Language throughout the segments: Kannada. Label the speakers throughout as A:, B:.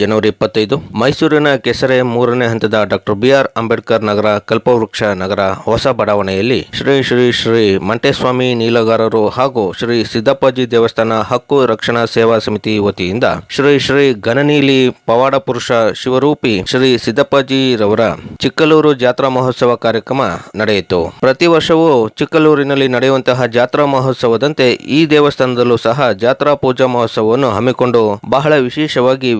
A: ಜನವರಿ ಇಪ್ಪತ್ತೈದು, ಮೈಸೂರಿನ ಕೆಸರೆ ಮೂರನೇ ಹಂತದ ಡಾಕ್ಟರ್ ಬಿಆರ್ ಅಂಬೇಡ್ಕರ್ ನಗರ ಕಲ್ಪವೃಕ್ಷ ನಗರ ಹೊಸ ಬಡಾವಣೆಯಲ್ಲಿ ಶ್ರೀ ಶ್ರೀ ಶ್ರೀ ಮಂಟೇಸ್ವಾಮಿ ನೀಲಗಾರರು ಹಾಗೂ ಶ್ರೀ ಸಿದ್ದಪ್ಪಾಜಿ ದೇವಸ್ಥಾನ ಹಕ್ಕು ರಕ್ಷಣಾ ಸೇವಾ ಸಮಿತಿ ವತಿಯಿಂದ ಶ್ರೀ ಶ್ರೀ ಗಣನೀಲಿ ಪವಾಡ ಪುರುಷ ಶಿವರೂಪಿ ಶ್ರೀ ಸಿದ್ದಪ್ಪಾಜಿ ರವರ ಚಿಕ್ಕಲೂರು ಜಾತ್ರಾ ಮಹೋತ್ಸವ ಕಾರ್ಯಕ್ರಮ ನಡೆಯಿತು. ಪ್ರತಿ ವರ್ಷವೂ ಚಿಕ್ಕಲೂರಿನಲ್ಲಿ ನಡೆಯುವಂತಹ ಜಾತ್ರಾ ಮಹೋತ್ಸವದಂತೆ ಈ ದೇವಸ್ಥಾನದಲ್ಲೂ ಸಹ ಜಾತ್ರಾ ಪೂಜಾ ಮಹೋತ್ಸವವನ್ನು ಹಮ್ಮಿಕೊಂಡು ಬಹಳ ವಿಶೇಷವಾಗಿ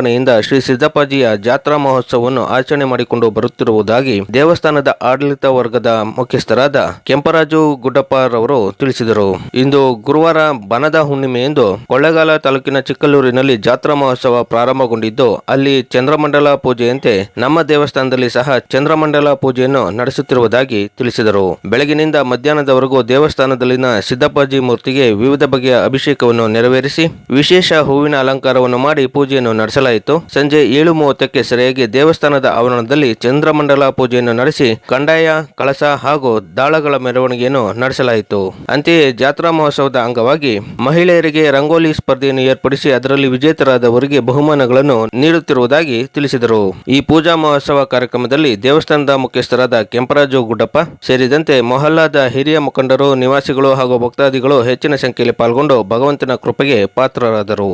A: ವಿಜೃಂಭಣೆಯಿಂದ ಶ್ರೀ ಸಿದ್ದಪ್ಪಾಜಿಯ ಜಾತ್ರಾ ಮಹೋತ್ಸವವನ್ನು ಆಚರಣೆ ಮಾಡಿಕೊಂಡು ಬರುತ್ತಿರುವುದಾಗಿ ದೇವಸ್ಥಾನದ ಆಡಳಿತ ವರ್ಗದ ಮುಖ್ಯಸ್ಥರಾದ ಕೆಂಪರಾಜು ಗುಡ್ಡಪ್ಪರವರು ತಿಳಿಸಿದರು. ಇಂದು ಗುರುವಾರ ಬನದ ಹುಣ್ಣಿಮೆಯಂದು ಕೊಳ್ಳೆಗಾಲ ತಾಲೂಕಿನ ಚಿಕ್ಕಲ್ಲೂರಿನಲ್ಲಿ ಜಾತ್ರಾ ಮಹೋತ್ಸವ ಪ್ರಾರಂಭಗೊಂಡಿದ್ದು, ಅಲ್ಲಿ ಚಂದ್ರಮಂಡಲ ಪೂಜೆಯಂತೆ ನಮ್ಮ ದೇವಸ್ಥಾನದಲ್ಲಿ ಸಹ ಚಂದ್ರಮಂಡಲ ಪೂಜೆಯನ್ನು ನಡೆಸುತ್ತಿರುವುದಾಗಿ ತಿಳಿಸಿದರು. ಬೆಳಗಿನಿಂದ ಮಧ್ಯಾಹ್ನದವರೆಗೂ ದೇವಸ್ಥಾನದಲ್ಲಿನ ಸಿದ್ದಪ್ಪಾಜಿ ಮೂರ್ತಿಗೆ ವಿವಿಧ ಬಗೆಯ ಅಭಿಷೇಕವನ್ನು ನೆರವೇರಿಸಿ, ವಿಶೇಷ ಹೂವಿನ ಅಲಂಕಾರವನ್ನು ಮಾಡಿ ಪೂಜೆಯನ್ನು ನಡೆಸಲಾಯಿತು. ಸಂಜೆ ಏಳು ಮೂವತ್ತಕ್ಕೆ ಸರಿಯಾಗಿ ದೇವಸ್ಥಾನದ ಆವರಣದಲ್ಲಿ ಚಂದ್ರಮಂಡಲ ಪೂಜೆಯನ್ನು ನಡೆಸಿ ಕಂದಾಯ ಕಳಸ ಹಾಗೂ ದಾಳಗಳ ಮೆರವಣಿಗೆಯನ್ನು ನಡೆಸಲಾಯಿತು. ಅಂತೆಯೇ ಜಾತ್ರಾ ಮಹೋತ್ಸವದ ಅಂಗವಾಗಿ ಮಹಿಳೆಯರಿಗೆ ರಂಗೋಲಿ ಸ್ಪರ್ಧೆಯನ್ನು ಏರ್ಪಡಿಸಿ ಅದರಲ್ಲಿ ವಿಜೇತರಾದವರಿಗೆ ಬಹುಮಾನಗಳನ್ನು ನೀಡುತ್ತಿರುವುದಾಗಿ ತಿಳಿಸಿದರು. ಈ ಪೂಜಾ ಮಹೋತ್ಸವ ಕಾರ್ಯಕ್ರಮದಲ್ಲಿ ದೇವಸ್ಥಾನದ ಮುಖ್ಯಸ್ಥರಾದ ಕೆಂಪರಾಜು ಗುಡ್ಡಪ್ಪ ಸೇರಿದಂತೆ ಮೊಹಲ್ಲಾದ ಹಿರಿಯ ಮುಖಂಡರು, ನಿವಾಸಿಗಳು ಹಾಗೂ ಭಕ್ತಾದಿಗಳು ಹೆಚ್ಚಿನ ಸಂಖ್ಯೆಯಲ್ಲಿ ಪಾಲ್ಗೊಂಡು ಭಗವಂತನ ಕೃಪೆಗೆ ಪಾತ್ರರಾದರು.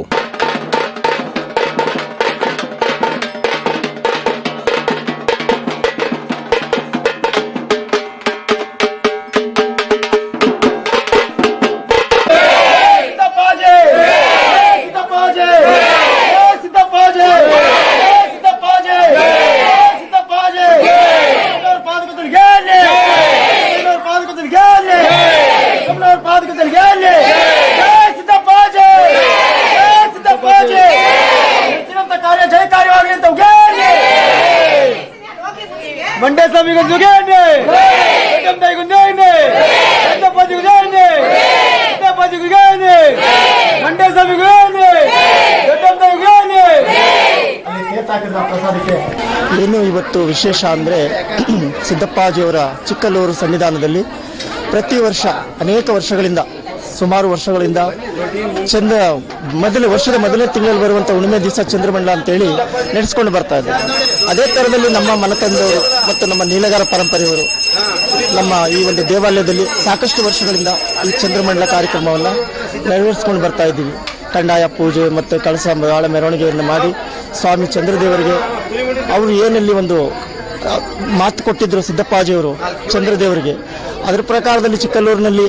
B: ಗೆಲ್ಲಿ ಗೊಂದು ಗೆಲ್ಲಿ ಸಿದ್ದಪ್ಪಾಜಿಗೂ ಗೆಲ್ಲಿ ಸಿದ್ದಪ್ಪಾಜಿಗೂ ಗೆಲ್ಲಿ ಮಂಡ್ಯ ಸ್ವಾಮಿಗೂ ಗೆಲ್ಲಿ ದೊಡ್ಡಪ್ಪನಿಗೂ ಗೆಲ್ಲಿ ಅಲ್ಲಿ ಹಾಕಿದ್ರ ಪ್ರಸಾದಕ್ಕೆ
C: ಏನು ಇವತ್ತು ವಿಶೇಷ ಅಂದರೆ ಸಿದ್ದಪ್ಪಾಜಿಯವರ ಚಿಕ್ಕಲ್ಲೂರು ಸನ್ನಿಧಾನದಲ್ಲಿ ಪ್ರತಿ ವರ್ಷ ಅನೇಕ ವರ್ಷಗಳಿಂದ ಸುಮಾರು ವರ್ಷಗಳಿಂದ ಚಂದ್ರ, ಮೊದಲ ವರ್ಷದ ಮೊದಲನೇ ತಿಂಗಳಲ್ಲಿ ಬರುವಂಥ ಹುಣ್ಣಿಮೆ ದಿವಸ ಚಂದ್ರಮಂಡಲ ಅಂತೇಳಿ ನಡೆಸ್ಕೊಂಡು ಬರ್ತಾ ಇದೆ. ಅದೇ ಥರದಲ್ಲಿ ನಮ್ಮ ಮನತಂದವರು ಮತ್ತು ನಮ್ಮ ನೀಲಗಾರ ಪರಂಪರೆಯವರು ನಮ್ಮ ಈ ಒಂದು ದೇವಾಲಯದಲ್ಲಿ ಸಾಕಷ್ಟು ವರ್ಷಗಳಿಂದ ಈ ಚಂದ್ರಮಂಡಲ ಕಾರ್ಯಕ್ರಮವನ್ನು ನೆರವೇರಿಸ್ಕೊಂಡು ಬರ್ತಾ ಇದ್ದೀವಿ. ಕಂದಾಯ ಪೂಜೆ ಮತ್ತು ಕಳಸ ಬಹಳ ಮೆರವಣಿಗೆಯನ್ನು ಮಾಡಿ ಸ್ವಾಮಿ ಚಂದ್ರದೇವರಿಗೆ ಅವರು ಏನಲ್ಲಿ ಒಂದು ಮಾತು ಕೊಟ್ಟಿದ್ದರು ಸಿದ್ದಪ್ಪಾಜಿಯವರು ಚಂದ್ರದೇವರಿಗೆ. ಅದರ ಪ್ರಕಾರದಲ್ಲಿ ಚಿಕ್ಕಲ್ಲೂರಿನಲ್ಲಿ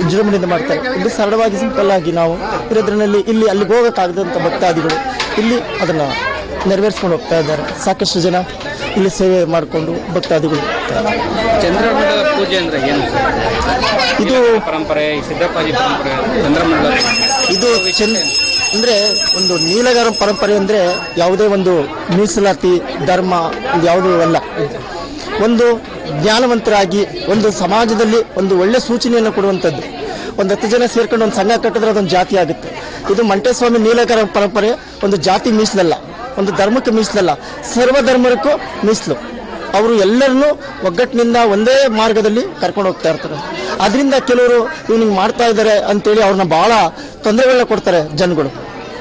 C: ವಿಜೃಂಭಣೆಯಿಂದ ಮಾಡ್ತಾರೆ. ಇದು ಸರಳವಾಗಿ ಸಿಂಪಲ್ ಆಗಿ ನಾವು ಇರೋದ್ರಲ್ಲಿ ಇಲ್ಲಿ ಅಲ್ಲಿಗೆ ಹೋಗೋಕ್ಕಾಗದಂಥ ಭಕ್ತಾದಿಗಳು ಇಲ್ಲಿ ಅದನ್ನು ನೆರವೇರಿಸ್ಕೊಂಡು ಹೋಗ್ತಾ ಇದ್ದಾರೆ. ಸಾಕಷ್ಟು ಜನ ಇಲ್ಲಿ ಸೇವೆ ಮಾಡಿಕೊಂಡು ಭಕ್ತಾದಿಗಳು.
D: ಚಂದ್ರಮಂಡಲ ಪೂಜೆ ಅಂದ್ರೆ ಏನು
C: ಇದು
D: ಪರಂಪರೆ ಸಿದ್ದಪ್ಪಾಜಿ ಪರಂಪರೆ ಚಂದ್ರಮಂಡಲ
C: ಇದು ಚೆನ್ನ ಅಂದರೆ ಒಂದು ನೀಲಗಾರ ಪರಂಪರೆ ಅಂದರೆ ಯಾವುದೇ ಒಂದು ಮೀಸಲಾತಿ ಧರ್ಮ ಇದು ಯಾವುದೂ ಅಲ್ಲ. ಒಂದು ಜ್ಞಾನವಂತರಾಗಿ, ಒಂದು ಸಮಾಜದಲ್ಲಿ ಒಂದು ಒಳ್ಳೆ ಸೂಚನೆಯನ್ನು ಕೊಡುವಂಥದ್ದು. ಒಂದು ಹತ್ತು ಜನ ಸೇರ್ಕೊಂಡು ಒಂದು ಸಂಘ ಕಟ್ಟಿದ್ರೆ ಅದೊಂದು ಜಾತಿ ಆಗುತ್ತೆ. ಇದು ಮಂಟೇಸ್ವಾಮಿ ನೀಲಕರ ಪರಂಪರೆ ಒಂದು ಜಾತಿ ಮೀಸಲಲ್ಲ, ಒಂದು ಧರ್ಮಕ್ಕೆ ಮೀಸಲಲ್ಲ, ಸರ್ವಧರ್ಮಕ್ಕೂ ಮೀಸಲು. ಅವರು ಎಲ್ಲರನ್ನೂ ಒಗ್ಗಟ್ಟಿನಿಂದ ಒಂದೇ ಮಾರ್ಗದಲ್ಲಿ ಕರ್ಕೊಂಡು ಹೋಗ್ತಾ ಇರ್ತಾರೆ. ಅದರಿಂದ ಕೆಲವರು ಇವ್ನಿಗೆ ಮಾಡ್ತಾ ಇದ್ದಾರೆ ಅಂತೇಳಿ ಅವ್ರನ್ನ ಭಾಳ ತೊಂದರೆಗಳನ್ನ ಕೊಡ್ತಾರೆ ಜನಗಳು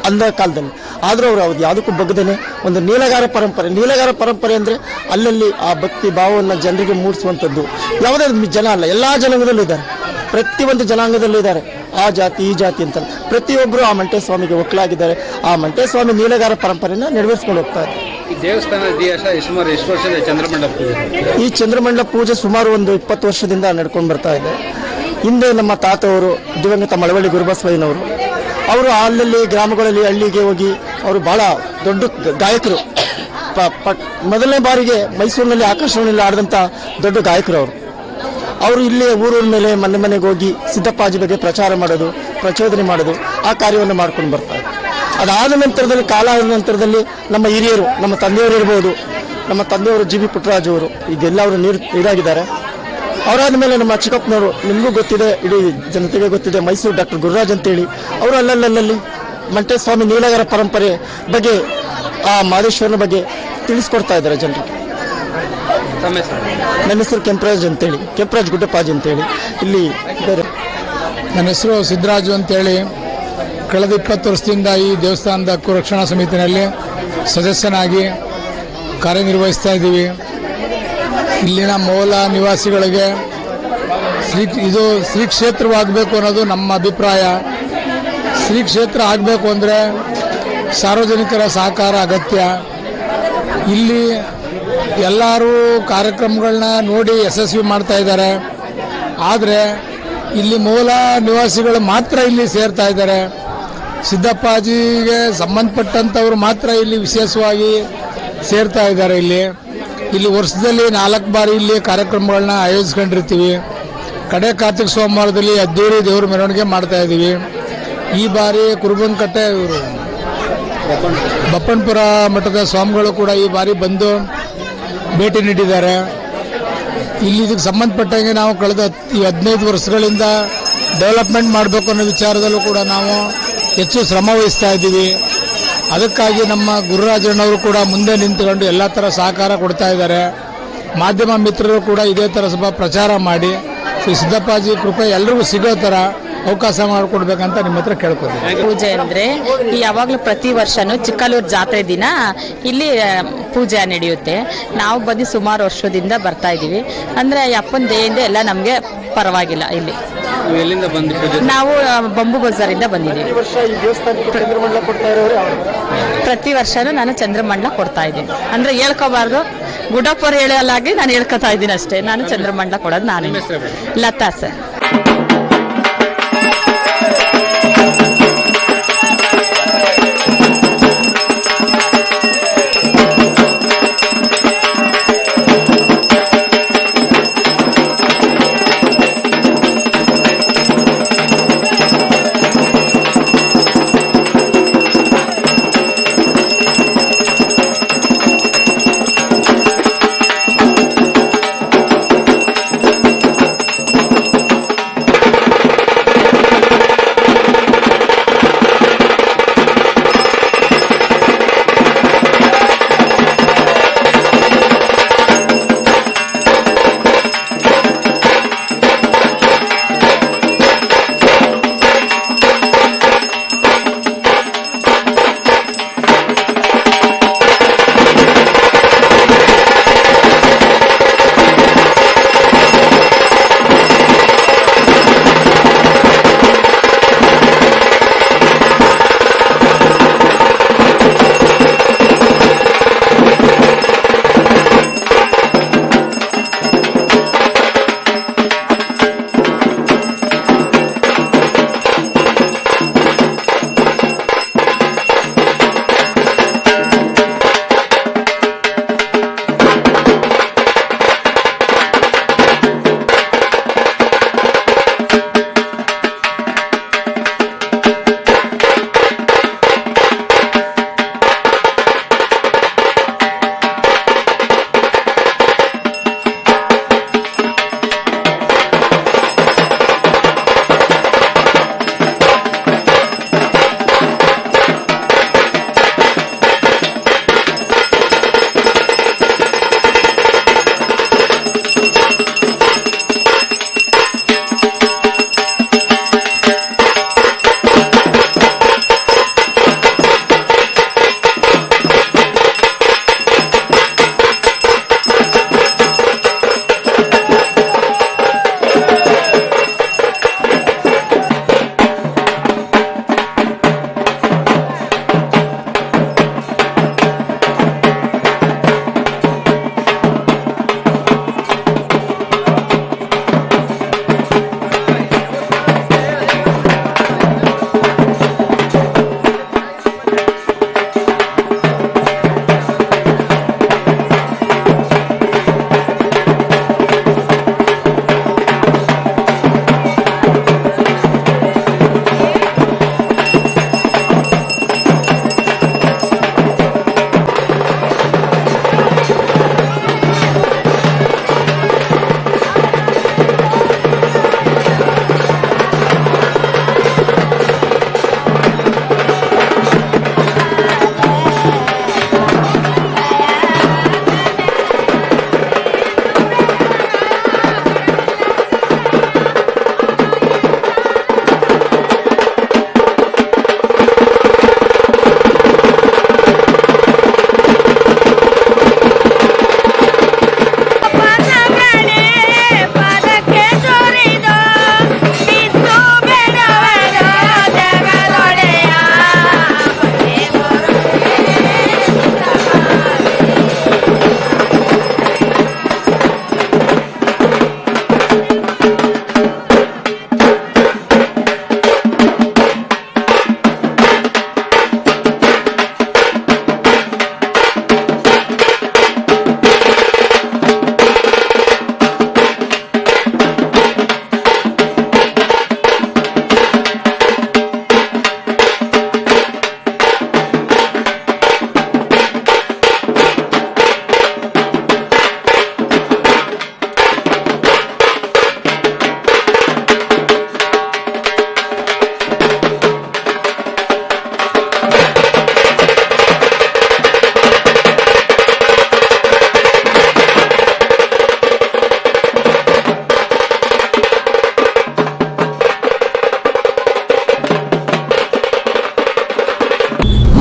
C: ಅಂದ ಕಾಲದಲ್ಲಿ. ಆದರೂ ಅವರು ಅವ್ರು ಯಾವುದಕ್ಕೂ ಬಗ್ಗದೇನೆ ಒಂದು ನೀಲಗಾರ ಪರಂಪರೆ. ನೀಲಗಾರ ಪರಂಪರೆ ಅಂದರೆ ಅಲ್ಲಲ್ಲಿ ಆ ಭಕ್ತಿ ಭಾವವನ್ನು ಜನರಿಗೆ ಮೂಡಿಸುವಂಥದ್ದು. ಯಾವುದೇ ಜನ ಅಲ್ಲ ಎಲ್ಲ ಜನಾಂಗದಲ್ಲೂ ಇದ್ದಾರೆ. ಪ್ರತಿಯೊಂದು ಜನಾಂಗದಲ್ಲೂ ಇದ್ದಾರೆ. ಆ ಜಾತಿ ಈ ಜಾತಿ ಅಂತ. ಪ್ರತಿಯೊಬ್ಬರು ಆ ಮಂಟೇಸ್ವಾಮಿಗೆ ಒಕ್ಕಲಾಗಿದ್ದಾರೆ. ಆ ಮಂಟೇಸ್ವಾಮಿ ನೀಲಗಾರ ಪರಂಪರೆಯನ್ನು ನೆರವೇರಿಸ್ಕೊಂಡು ಹೋಗ್ತಾ ಇದ್ದಾರೆ.
D: ಈ ದೇವಸ್ಥಾನದ ಇತಿಹಾಸ ಸುಮಾರು ಎಷ್ಟು ವರ್ಷದ ಚಂದ್ರಮಂಡಲ ಪೂಜೆ?
C: ಈ ಚಂದ್ರಮಂಡಲ ಪೂಜೆ ಸುಮಾರು ಒಂದು ಇಪ್ಪತ್ತು ವರ್ಷದಿಂದ ನಡ್ಕೊಂಡು ಬರ್ತಾ ಇದೆ. ಹಿಂದೆ ನಮ್ಮ ತಾತವರು ದಿವಂಗತ ಮಳವಳ್ಳಿ ಗುರುಬಸವಯ್ಯನವರು ಅವರು ಅಲ್ಲಲ್ಲಿ ಗ್ರಾಮಗಳಲ್ಲಿ ಹಳ್ಳಿಗೆ ಹೋಗಿ ಅವರು ಬಹಳ ದೊಡ್ಡ ಗಾಯಕರು. ಮೊದಲನೇ ಬಾರಿಗೆ ಮೈಸೂರಿನಲ್ಲಿ ಆಕರ್ಷಣೆಯಲ್ಲಿ ಆಡಿದಂಥ ದೊಡ್ಡ ಗಾಯಕರು ಅವರು. ಅವರು ಇಲ್ಲೇ ಊರೂರ ಮೇಲೆ ಮನೆ ಮನೆಗೆ ಹೋಗಿ ಸಿದ್ದಪ್ಪಾಜಿ ಬಗ್ಗೆ ಪ್ರಚಾರ ಮಾಡೋದು, ಪ್ರಚೋದನೆ ಮಾಡೋದು, ಆ ಕಾರ್ಯವನ್ನು ಮಾಡ್ಕೊಂಡು ಬರ್ತಾರೆ. ಅದಾದ ನಂತರದಲ್ಲಿ ಕಾಲ ನಂತರದಲ್ಲಿ ನಮ್ಮ ಹಿರಿಯರು, ನಮ್ಮ ತಂದೆಯವರು ಇರ್ಬೋದು ನಮ್ಮ ತಂದೆಯವರು ಜಿ ಬಿ ಪುಟ್ಟರಾಜು ಅವರು, ಇದೆಲ್ಲ ಅವರು ನೀರು ಇದಾಗಿದ್ದಾರೆ ಅವರಾದ ಮೇಲೆ ನಮ್ಮ ಚಿಕ್ಕಪ್ಪನವರು, ನಿಮಗೂ ಗೊತ್ತಿದೆ, ಇಡೀ ಜನತೆಗೆ ಗೊತ್ತಿದೆ, ಮೈಸೂರು ಡಾಕ್ಟರ್ ಗುರುರಾಜ್ ಅಂತೇಳಿ, ಅವರು ಅಲ್ಲಲ್ಲಲ್ಲಿ ಮಂಟೇಸ್ವಾಮಿ ನೀಲಗರ ಪರಂಪರೆ ಬಗ್ಗೆ, ಆ ಮಾದೇಶ್ವರನ ಬಗ್ಗೆ ತಿಳಿಸ್ಕೊಡ್ತಾ ಇದ್ದಾರೆ ಜನರಿಗೆ ನನ್ನ ಹೆಸರು ಕೆಂಪರಾಜ್ ಅಂತೇಳಿ, ಕೆಂಪರಾಜ್ ಗುಡ್ಡಪ್ಪಾಜ್ ಅಂತೇಳಿ. ಇಲ್ಲಿ ಬೇರೆ
E: ನನ್ನ ಹೆಸರು ಸಿದ್ದರಾಜು ಅಂತೇಳಿ. ಕಳೆದ ಇಪ್ಪತ್ತು ವರ್ಷದಿಂದ ಈ ದೇವಸ್ಥಾನದ ಹಕ್ಕು ರಕ್ಷಣಾ ಸಮಿತಿನಲ್ಲಿ ಸದಸ್ಯನಾಗಿ ಕಾರ್ಯನಿರ್ವಹಿಸ್ತಾ ಇದ್ದೀವಿ. ಇಲ್ಲಿನ ಮೂಲ ನಿವಾಸಿಗಳಿಗೆ ಶ್ರೀ ಇದು ಶ್ರೀ ಕ್ಷೇತ್ರವಾಗಬೇಕು ಅನ್ನೋದು ನಮ್ಮ ಅಭಿಪ್ರಾಯ. ಶ್ರೀ ಕ್ಷೇತ್ರ ಆಗಬೇಕು ಅಂದರೆ ಸಾರ್ವಜನಿಕರ ಸಹಕಾರ ಅಗತ್ಯ. ಇಲ್ಲಿ ಎಲ್ಲರೂ ಕಾರ್ಯಕ್ರಮಗಳನ್ನ ನೋಡಿ ಯಶಸ್ವಿ ಮಾಡ್ತಾ ಇದ್ದಾರೆ. ಆದರೆ ಇಲ್ಲಿ ಮೂಲ ನಿವಾಸಿಗಳು ಮಾತ್ರ ಇಲ್ಲಿ ಸೇರ್ತಾ ಇದ್ದಾರೆ. ಸಿದ್ದಪ್ಪಾಜಿಗೆ ಸಂಬಂಧಪಟ್ಟಂಥವ್ರು ಮಾತ್ರ ಇಲ್ಲಿ ವಿಶೇಷವಾಗಿ ಸೇರ್ತಾ ಇದ್ದಾರೆ ಇಲ್ಲಿ. ಇಲ್ಲಿ ವರ್ಷದಲ್ಲಿ ನಾಲ್ಕು ಬಾರಿ ಇಲ್ಲಿ ಕಾರ್ಯಕ್ರಮಗಳನ್ನ ಆಯೋಜಿಸ್ಕೊಂಡಿರ್ತೀವಿ. ಕಡೆ ಕಾರ್ತಿಕ ಸೋಮವಾರದಲ್ಲಿ ಅದ್ದೂರಿ ದೇವ್ರ ಮೆರವಣಿಗೆ ಮಾಡ್ತಾ ಇದ್ದೀವಿ ಈ ಬಾರಿ ಕುರುಬನಕಟ್ಟೆ ಇವರು. ಬಪ್ಪನ್ಪುರ ಮಠದ ಸ್ವಾಮಿಗಳು ಕೂಡ ಈ ಬಾರಿ ಬಂದು ಭೇಟಿ ನೀಡಿದ್ದಾರೆ. ಇಲ್ಲಿ ಇದಕ್ಕೆ ಸಂಬಂಧಪಟ್ಟಂಗೆ ನಾವು ಕಳೆದ ಈ ಹದಿನೈದು ವರ್ಷಗಳಿಂದ ಡೆವಲಪ್ಮೆಂಟ್ ಮಾಡಬೇಕು ಅನ್ನೋ ವಿಚಾರದಲ್ಲೂ ಕೂಡ ನಾವು ಹೆಚ್ಚು ಶ್ರಮ ವಹಿಸ್ತಾ ಇದ್ದೀವಿ. ಅದಕ್ಕಾಗಿ ನಮ್ಮ ಗುರುರಾಜಣ್ಣವರು ಕೂಡ ಮುಂದೆ ನಿಂತುಕೊಂಡು ಎಲ್ಲ ಥರ ಸಹಕಾರ ಕೊಡ್ತಾ ಇದ್ದಾರೆ. ಮಾಧ್ಯಮ ಮಿತ್ರರು ಕೂಡ ಇದೇ ಥರ ಸ್ವಲ್ಪ ಪ್ರಚಾರ ಮಾಡಿ. ಶ್ರೀ ಸಿದ್ದಪ್ಪಾಜಿ ಕೃಪೆ ಎಲ್ಲರಿಗೂ ಸಿಗೋ ಥರ ಅವಕಾಶ ಮಾಡಿಕೊಡ್ಬೇಕಂತ ನಿಮ್ಮ ಹತ್ರ ಕೇಳ್ಕೊತೀನಿ
F: ಪೂಜೆ ಅಂದ್ರೆ ಈ ಯಾವಾಗಲೂ ಪ್ರತಿ ವರ್ಷನು ಚಿಕ್ಕಲೂರು ಜಾತ್ರೆ ದಿನ ಇಲ್ಲಿ ಪೂಜೆ ನಡೆಯುತ್ತೆ. ನಾವು ಬಂದು ಸುಮಾರು ವರ್ಷದಿಂದ ಬರ್ತಾ ಇದ್ದೀವಿ ಅಂದ್ರೆ ಅಪ್ಪನ ದೇಹದಿಂದ ಎಲ್ಲ ನಮಗೆ ಪರವಾಗಿಲ್ಲ ಇಲ್ಲಿ.
D: ನೀವು ಎಲ್ಲಿಂದ ಬಂದು
F: ನಾವು ಬಂಬು ಬಜಾರಿಂದ ಬಂದಿದ್ದೀವಿ. ಪ್ರತಿ ವರ್ಷನೂ ನಾನು ಚಂದ್ರಮಂಡಲ ಕೊಡ್ತಾ ಇದ್ದೀನಿ. ಅಂದ್ರೆ ಹೇಳ್ಕೋಬಾರ್ದು. ಗುಡಪ್ಪರು ಹೇಳಲಾಗಿ ನಾನು ಹೇಳ್ಕೊತಾ ಇದ್ದೀನಿ ಅಷ್ಟೇ. ನಾನು ಚಂದ್ರಮಂಡಲ ಕೊಡೋದು ನಾನು. ಲತಾ ಸರ್.